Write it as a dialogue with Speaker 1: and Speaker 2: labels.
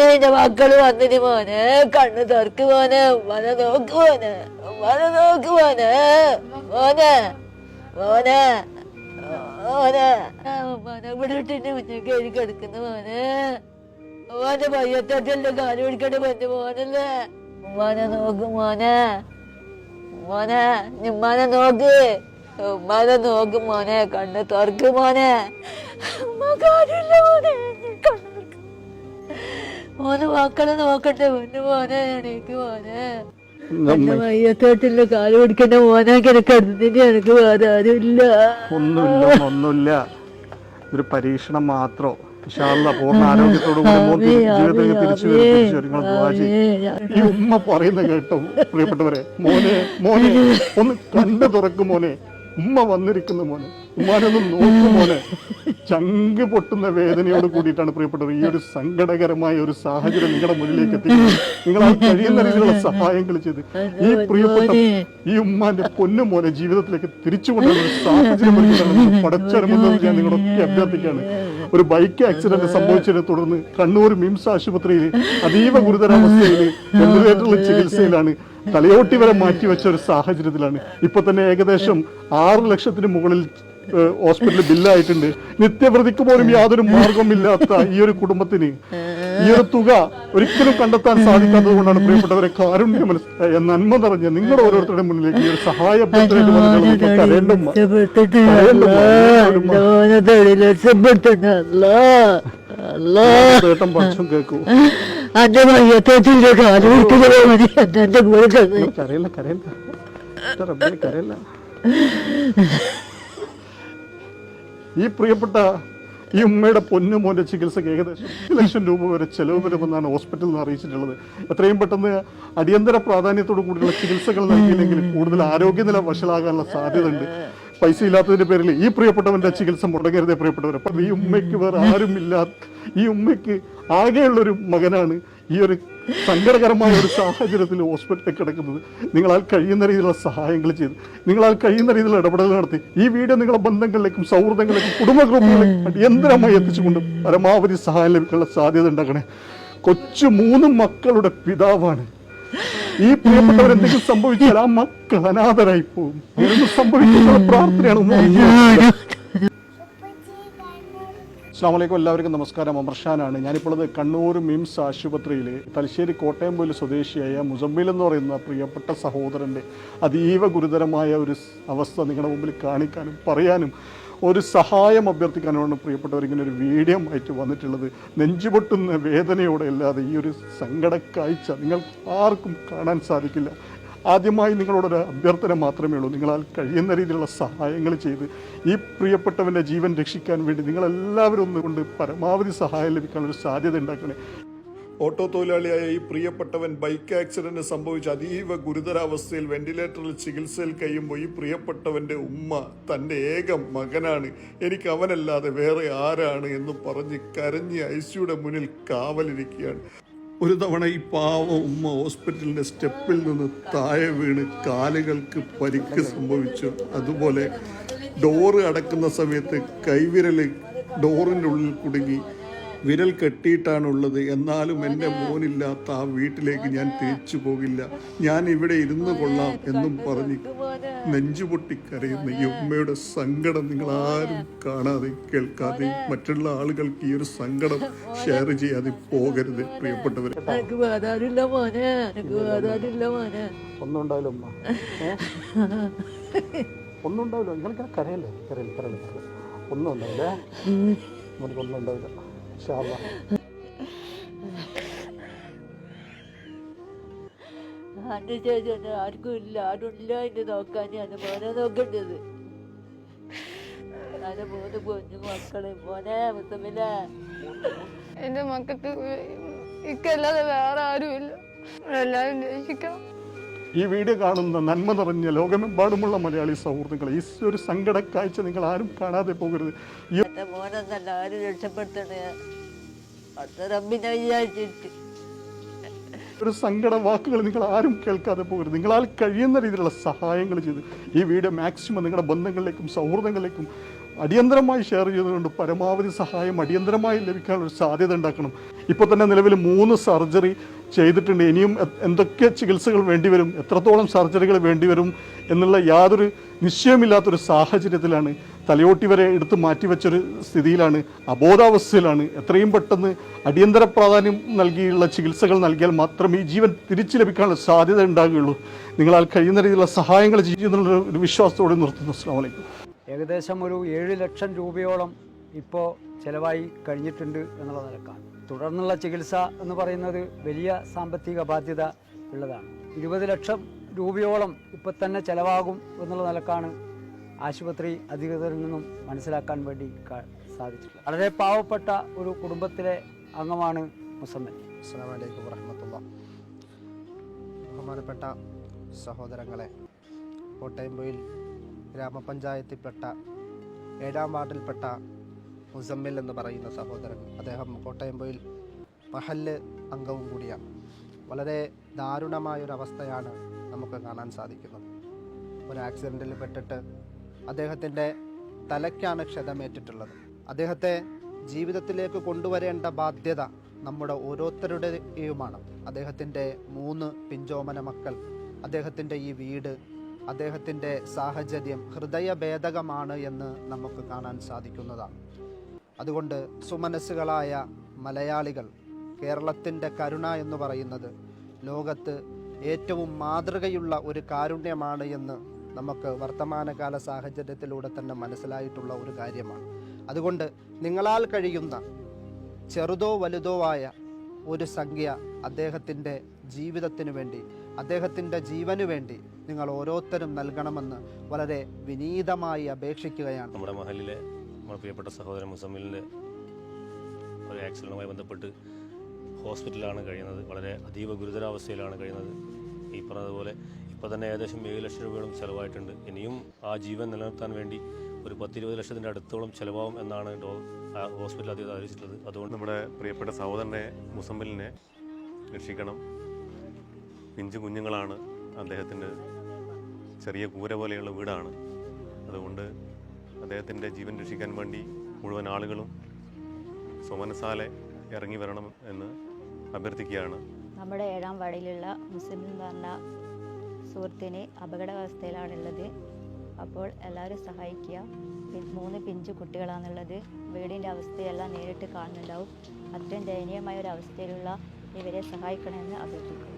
Speaker 1: മോനെ എന്റെ മക്കൾ വന്നിന് മോനെ. കണ്ണ് തുറക്ക് മോനെ. വന നോക്ക് മോനെ. വന നോക്ക് മോനെ. മോനെ. മോനെ. മോനെ. മോനെ ഇവിടെ ഇട്ടിന്റെ മുന്നിൽ കയറി കിടക്കുന്ന മോനെ. മോനെ പയ്യത്തല്ലേ കാൽ പിടിക്കണ്ട പറ്റ മോനല്ലേ. മോനെ നോക്ക് മോനെ. മോനെ ഉമ്മാനെ നോക്ക്. ഉമ്മാനെ നോക്ക് മോനെ. കണ്ണ് തുറക്ക് മോനെ. ഉമ്മ കാര്യമില്ല മോനെ. കണ്ണ് മോനെ മക്കളെ നോക്കട്ടെ പൊന്നു മോനെ എനിക്ക് മോനെ. എന്റെ മയ്യത്തോട്ടില്ല കാൽ പിടിക്കണ്ട മോനെ കിടക്കുന്നതിന് എനിക്ക് വേറെ ആരുമില്ല.
Speaker 2: ഒന്നുമില്ല ഒന്നുമില്ല. ഒരു പരീക്ഷണം മാത്രം. ഇൻഷാല്ല പൂർണ ആരോഗ്യത്തോടു കൂടി ജീവിതത്തിലേക്ക് തിരിച്ചു വരും. ഈ ഉമ്മ പറയുന്ന കേട്ടോ പ്രിയപ്പെട്ടവരെ. മോനെ മോനെ ഒന്ന് കണ്ണു തുറക്കും മോനെ. ഉമ്മ വന്നിരിക്കുന്നു മോനെ. ഉമ്മാനൊന്ന് നോക്കും മോനെ. ചങ്ക് പൊട്ടുന്ന വേദനയോട് കൂടിയിട്ടാണ് പ്രിയപ്പെട്ടവർ ഈ ഒരു സങ്കടകരമായ ഒരു സാഹചര്യം നിങ്ങളുടെ മുന്നിലേക്ക് എത്തി നിങ്ങൾ ആ കഴിയുന്ന രീതിയിലുള്ള സഹായം ചെയ്ത് ഈ പ്രിയപ്പെട്ട ഈ ഉമ്മാന്റെ പൊന്നു മോനെ ജീവിതത്തിലേക്ക് തിരിച്ചു കൊണ്ടുവരുന്ന ഒരു സാഹചര്യം പടച്ചരമെന്ന് ഞാൻ നിങ്ങളൊക്കെ അഭ്യർത്ഥിക്കുകയാണ്. ഒരു ബൈക്ക് ആക്സിഡന്റ് സംഭവിച്ചതിനെ തുടർന്ന് കണ്ണൂർ മിംസ് ആശുപത്രിയിൽ അതീവ ഗുരുതരാവസ്ഥയിൽ വെന്റിലേറ്ററിൽ ചികിത്സയിലാണ് തലയോട്ടി വരെ മാറ്റിവെച്ച ഒരു സാഹചര്യത്തിലാണ്. ഇപ്പൊ തന്നെ ഏകദേശം ആറ് ലക്ഷത്തിന് മുകളിൽ ഏഹ്, ഹോസ്പിറ്റലിൽ ബില്ലായിട്ടുണ്ട്. നിത്യവൃതിക്ക് പോലും യാതൊരു മാർഗമില്ലാത്ത ഈ ഒരു കുടുംബത്തിന് ഈ ഒരു തുക ഒരിക്കലും കണ്ടെത്താൻ സാധിക്കാത്തത് കൊണ്ടാണ് പ്രിയപ്പെട്ടവരെ കാരുണ്യ മനസ്സിലായ. നന്മ നിറഞ്ഞ നിങ്ങളുടെ ഓരോരുത്തരുടെ മുന്നിലേക്ക് ഈ ഒരു സഹായ അഭ്യർത്ഥനയായിട്ട് വന്നിട്ടുള്ള നിങ്ങൾക്ക് കരയേണ്ട ഉമ്മ. കരയേണ്ട ഉമ്മ. ഒരു ഉമ്മ.
Speaker 1: മോനെ തൊഴിലെടുത്തപ്പെടുത്തണല്ല അല്ലാ
Speaker 2: ചേട്ടൻ പക്ഷം കേൾക്കൂ കരയില്ല കരയില്ല. കരയില്ല. ഈ പ്രിയപ്പെട്ട ഈ ഉമ്മയുടെ പൊന്നു മോന്റെ ചികിത്സയ്ക്ക് ഏകദേശം ലക്ഷം രൂപ വരെ ചിലവ് വരുമെന്നാണ് ഹോസ്പിറ്റലിൽ നിന്ന് അറിയിച്ചിട്ടുള്ളത്. എത്രയും പെട്ടെന്ന് അടിയന്തര പ്രാധാന്യത്തോടു കൂടിയുള്ള ചികിത്സകൾ നൽകിയില്ലെങ്കിൽ കൂടുതൽ ആരോഗ്യനില വഷളാകാനുള്ള സാധ്യതയുണ്ട്. പൈസ ഇല്ലാത്തതിന്റെ പേരിൽ ഈ പ്രിയപ്പെട്ടവന്റെ ചികിത്സ മുടങ്ങരുതേ പ്രിയപ്പെട്ടവർ അപ്പൊ ഈ ഉമ്മയ്ക്ക് വേറെ ആരുമില്ല ഈ ഉമ്മയ്ക്ക് ആകെയുള്ളൊരു മകനാണ് ഈ ഒരു സങ്കടകരമായ ഒരു സാഹചര്യത്തിൽ ഹോസ്പിറ്റലിൽ കിടക്കുന്നത് നിങ്ങളാൽ കഴിയുന്ന രീതിയിലുള്ള സഹായങ്ങൾ ചെയ്ത് നിങ്ങളാൽ കഴിയുന്ന രീതിയിലുള്ള ഇടപെടൽ നടത്തി ഈ വീഡിയോ നിങ്ങളുടെ ബന്ധങ്ങളിലേക്കും സൗഹൃദങ്ങളിലേക്കും കുടുംബ ഗ്രൂപ്പുകളിലേക്കും അടിയന്തരമായി എത്തിച്ചുകൊണ്ട് പരമാവധി സഹായം ലഭിക്കാനുള്ള സാധ്യത ഉണ്ടാക്കണേ കൊച്ചു മൂന്ന് മക്കളുടെ പിതാവാണ്. ഈ പ്രിയപ്പെട്ടവർ എന്തെങ്കിലും സംഭവിച്ചാൽ ആ മക്കൾ അനാഥരായി പോകും. സംഭവിക്കുന്ന പ്രാർത്ഥനയാണ് വലൈക്കും എല്ലാവർക്കും നമസ്കാരം. അമർഷാനാണ് ഞാനിപ്പോഴത് കണ്ണൂർ മിംസ് ആശുപത്രിയിലെ തലശ്ശേരി കോട്ടയം പോലും സ്വദേശിയായ മുസമ്മിൽ എന്ന് പറയുന്ന പ്രിയപ്പെട്ട സഹോദരന്റെ അതീവ ഗുരുതരമായ ഒരു അവസ്ഥ നിങ്ങളുടെ മുമ്പിൽ കാണിക്കാനും പറയാനും ഒരു സഹായം അഭ്യർത്ഥിക്കാനുമാണ് പ്രിയപ്പെട്ടവർ ഇങ്ങനെ ഒരു വീഡിയോ ആയിട്ട് വന്നിട്ടുള്ളത്. നെഞ്ചുപൊട്ടുന്ന വേദനയോടെ അല്ലാതെ ഈ ഒരു സങ്കട കാഴ്ച നിങ്ങൾ ആർക്കും കാണാൻ സാധിക്കില്ല. ആദ്യമായി നിങ്ങളോടൊരു അഭ്യർത്ഥന മാത്രമേ ഉള്ളൂ. നിങ്ങളാൽ കഴിയുന്ന രീതിയിലുള്ള സഹായങ്ങൾ ചെയ്ത് ഈ പ്രിയപ്പെട്ടവന്റെ ജീവൻ രക്ഷിക്കാൻ വേണ്ടി നിങ്ങളെല്ലാവരും ഒന്നുകൊണ്ട് പരമാവധി സഹായം ലഭിക്കാനുള്ള ഒരു സാധ്യത ഉണ്ടാക്കണേ. ഓട്ടോ തൊഴിലാളിയായ ഈ പ്രിയപ്പെട്ടവൻ ബൈക്ക് ആക്സിഡന്റ് സംഭവിച്ച അതീവ ഗുരുതരാവസ്ഥയിൽ വെന്റിലേറ്ററിൽ ചികിത്സയിൽ കഴിയുമ്പോൾ ഈ പ്രിയപ്പെട്ടവന്റെ ഉമ്മ തന്റെ ഏക മകനാണ്. എനിക്ക് അവനല്ലാതെ വേറെ ആരാണ് എന്ന് പറഞ്ഞ് കരഞ്ഞ് ഐസിയുടെ മുന്നിൽ കാവലിരിക്കുകയാണ്. ഒരു തവണ ഈ പാവ ഉമ്മ ഹോസ്പിറ്റലിന്റെ സ്റ്റെപ്പിൽ നിന്ന് താഴെ വീണ് കാലുകൾക്ക് പരിക്ക് സംഭവിച്ചു. അതുപോലെ ഡോറ് അടക്കുന്ന സമയത്ത് കൈവിരൽ ഡോറിന്റെ ഉള്ളിൽ കുടുങ്ങി. വിരൽ കെട്ടിയിട്ടാണുള്ളത്. എന്നാലും എന്റെ മോനില്ലാത്ത ആ വീട്ടിലേക്ക് ഞാൻ തിരിച്ചു പോകില്ല. ഞാൻ ഇവിടെ ഇരുന്ന് കൊള്ളാം എന്നും പറഞ്ഞ് നെഞ്ചുപൊട്ടി കരയുന്ന ഈ ഉമ്മയുടെ സങ്കടം നിങ്ങൾ ആരും കാണാതെ കേൾക്കാതെ മറ്റുള്ള ആളുകൾക്ക് ഈ ഒരു സങ്കടം ഷെയർ ചെയ്യാതെ പോകരുത് പ്രിയപ്പെട്ടവർ ഒന്നും ഉണ്ടാവില്ല ഉമ്മ. ഒന്നും ഉണ്ടാവില്ല നിങ്ങൾക്ക് കരയല്ലേ? കരയില്ല കരയില്ല ഒന്നും ഉണ്ടാവില്ലേ നമുക്ക് ഒന്നും ഉണ്ടാവില്ല ഇൻഷാല്ലാ.
Speaker 1: അന്റെ ചേച്ചി എന്നെ ആർക്കും ഇല്ല ആരുമില്ല എന്നെ നോക്കാൻ ഞാൻ മോനെ നോക്കേണ്ടത്. അതെ മൂന്ന് കുഞ്ഞു മക്കളെ മോനെ മുത്തമ്മില്ല
Speaker 3: എന്റെ മക്കൾക്ക് ഇക്കല്ലാതെ വേറെ ആരുമില്ല. എല്ലാവരും
Speaker 2: ഈ വീഡിയോ കാണുന്ന നന്മ നിറഞ്ഞ ലോകമെമ്പാടുമുള്ള മലയാളി സൗഹൃദങ്ങൾ ഈ ഒരു സങ്കട കാഴ്ച നിങ്ങൾ ആരും കാണാതെ പോകരുത്.
Speaker 1: മോനെന്നല്ല ആരും രക്ഷപ്പെടുത്തണേ. അത്ര റബ്ബിനെ വിചാരിച്ചിട്ട്.
Speaker 2: ഒരു സങ്കട വാക്കുകൾ നിങ്ങൾ ആരും കേൾക്കാതെ പോകരുത്. നിങ്ങളാൽ കഴിയുന്ന രീതിയിലുള്ള സഹായങ്ങൾ ചെയ്ത് ഈ വീഡിയോ മാക്സിമം നിങ്ങളുടെ ബന്ധങ്ങളിലേക്കും സൗഹൃദങ്ങളിലേക്കും അടിയന്തരമായി ഷെയർ ചെയ്തുകൊണ്ട് പരമാവധി സഹായം അടിയന്തരമായി ലഭിക്കാനുള്ള സാധ്യത ഉണ്ടാക്കണം. ഇപ്പോൾ തന്നെ നിലവിൽ മൂന്ന് സർജറി ചെയ്തിട്ടുണ്ട്. ഇനിയും എന്തൊക്കെ ചികിത്സകൾ വേണ്ടിവരും? എത്രത്തോളം സർജറികൾ വേണ്ടിവരും? എന്നുള്ള യാതൊരു നിശ്ചയമില്ലാത്തൊരു സാഹചര്യത്തിലാണ് തലയോട്ടി വരെ എടുത്ത് മാറ്റിവെച്ചൊരു സ്ഥിതിയിലാണ് അബോധാവസ്ഥയിലാണ്. എത്രയും പെട്ടെന്ന് അടിയന്തര പ്രാധാന്യം നൽകിയുള്ള ചികിത്സകൾ നൽകിയാൽ മാത്രമേ ഈ ജീവൻ തിരിച്ചു ലഭിക്കാനുള്ള സാധ്യത ഉണ്ടാകുകയുള്ളൂ. നിങ്ങളാൽ കഴിയുന്ന രീതിയിലുള്ള സഹായങ്ങൾ ചെയ്യുന്നുള്ള ഒരു വിശ്വാസത്തോടെ നിർത്തുന്നു. അസ്ലാമലൈക്കും
Speaker 4: ഏകദേശം ഒരു ഏഴ് ലക്ഷം രൂപയോളം ഇപ്പോൾ ചിലവായി കഴിഞ്ഞിട്ടുണ്ട് എന്നുള്ള നിലക്കാണ്. തുടർന്നുള്ള ചികിത്സ എന്ന് പറയുന്നത് വലിയ സാമ്പത്തിക ബാധ്യത ഉള്ളതാണ്. ഇരുപത് ലക്ഷം രൂപയോളം ഇപ്പം തന്നെ ചിലവാകും എന്നുള്ള നിലക്കാണ് ആശുപത്രി അധികൃതരിൽ നിന്നും മനസ്സിലാക്കാൻ വേണ്ടി ക- സാധിച്ചിട്ടുള്ളത്. വളരെ പാവപ്പെട്ട ഒരു കുടുംബത്തിലെ അംഗമാണ് മുസമ്മൻ
Speaker 5: അസ്സാം വലൈക്കും വറഹമത്തുള്ള ബഹുമാനപ്പെട്ട സഹോദരങ്ങളെ കോട്ടയംപൊയിൽ ഗ്രാമപഞ്ചായത്തിൽപ്പെട്ട ഏഴാം വാർഡിൽപ്പെട്ട മുസമ്മിൽ എന്ന് പറയുന്ന സഹോദരൻ. അദ്ദേഹം കോട്ടയംപൊയിൽ മഹല്ല് അംഗവും കൂടിയാണ്. വളരെ ദാരുണമായൊരവസ്ഥയാണ് നമുക്ക് കാണാൻ സാധിക്കുന്നത്. ഒരു ആക്സിഡന്റിൽ പെട്ടിട്ട് അദ്ദേഹത്തിന്റെ തലയ്ക്കാണ് ക്ഷതമേറ്റിട്ടുള്ളത്. അദ്ദേഹത്തെ ജീവിതത്തിലേക്ക് കൊണ്ടുവരേണ്ട ബാധ്യത നമ്മുടെ ഓരോരുത്തരുടെയുമാണ്. അദ്ദേഹത്തിന്റെ മൂന്ന് പിഞ്ചോമന മക്കൾ അദ്ദേഹത്തിന്റെ ഈ വീട് അദ്ദേഹത്തിന്റെ സാഹചര്യം ഹൃദയഭേദകമാണ് എന്ന് നമുക്ക് കാണാൻ സാധിക്കുന്നതാണ്. അതുകൊണ്ട് സുമനസ്സുകളായ മലയാളികൾ കേരളത്തിന്റെ കരുണ എന്ന് പറയുന്നത് ലോകത്ത് ഏറ്റവും മാതൃകയുള്ള ഒരു കാരുണ്യമാണ് എന്ന് നമുക്ക് വർത്തമാനകാല സാഹചര്യത്തിലൂടെ തന്നെ മനസ്സിലായിട്ടുള്ള ഒരു കാര്യമാണ്. അതുകൊണ്ട് നിങ്ങളാൽ കഴിയുന്ന ചെറുതോ വലുതോ ആയ ഒരു സംഖ്യ അദ്ദേഹത്തിന്റെ ജീവിതത്തിന് വേണ്ടി അദ്ദേഹത്തിന്റെ ജീവനു വേണ്ടി നിങ്ങൾ ഓരോരുത്തരും നൽകണമെന്ന് വളരെ വിനീതമായി അപേക്ഷിക്കുകയാണ്.
Speaker 6: നമ്മുടെ മഹലിലെ നമ്മുടെ പ്രിയപ്പെട്ട സഹോദരൻ മുസമ്മിലിന്റെ ഒരു ആക്സിഡന്റുമായി ബന്ധപ്പെട്ട് ഹോസ്പിറ്റലിലാണ് കഴിയുന്നത്. വളരെ അതീവ ഗുരുതരാവസ്ഥയിലാണ് കഴിയുന്നത്. ഈ പറഞ്ഞതുപോലെ ഇപ്പോൾ തന്നെ ഏകദേശം ഏഴ് ലക്ഷം രൂപയോളം ചിലവായിട്ടുണ്ട്. ഇനിയും ആ ജീവൻ നിലനിർത്താൻ വേണ്ടി ഒരു പത്തിരുപത് ലക്ഷത്തിന്റെ അടുത്തോളം ചിലവാകും എന്നാണ് ഹോസ്പിറ്റൽ അധികൃതർ അറിയിച്ചിട്ടുള്ളത്. അതുകൊണ്ട്
Speaker 7: നമ്മുടെ പ്രിയപ്പെട്ട സഹോദരനെ മുസമ്മിലിനെ രക്ഷിക്കണം. പിഞ്ചു കുഞ്ഞുങ്ങളാണ് അദ്ദേഹത്തിന്റെ ചെറിയ കൂര പോലെയുള്ള വീടാണ്. അതുകൊണ്ട് അദ്ദേഹത്തിന്റെ ജീവൻ രക്ഷിക്കാൻ വേണ്ടി മുഴുവൻ ആളുകളും സുമനസാലെ ഇറങ്ങി വരണം എന്ന് അഭ്യർത്ഥിക്കുകയാണ്.
Speaker 8: നമ്മുടെ ഏഴാം വാർഡിലുള്ള മുസ്ലിം എന്ന് പറഞ്ഞ സുഹൃത്തിന് അപകടാവസ്ഥയിലാണുള്ളത്. അപ്പോൾ എല്ലാവരും സഹായിക്കുക. മൂന്ന് പിഞ്ചു കുട്ടികളാണുള്ളത്. വീടിന്റെ അവസ്ഥയെല്ലാം നേരിട്ട് കാണുന്നുണ്ടാവും. അത്രയും ദയനീയമായ ഒരു അവസ്ഥയിലുള്ള ഇവരെ സഹായിക്കണമെന്ന് അഭ്യർത്ഥിക്കുന്നു.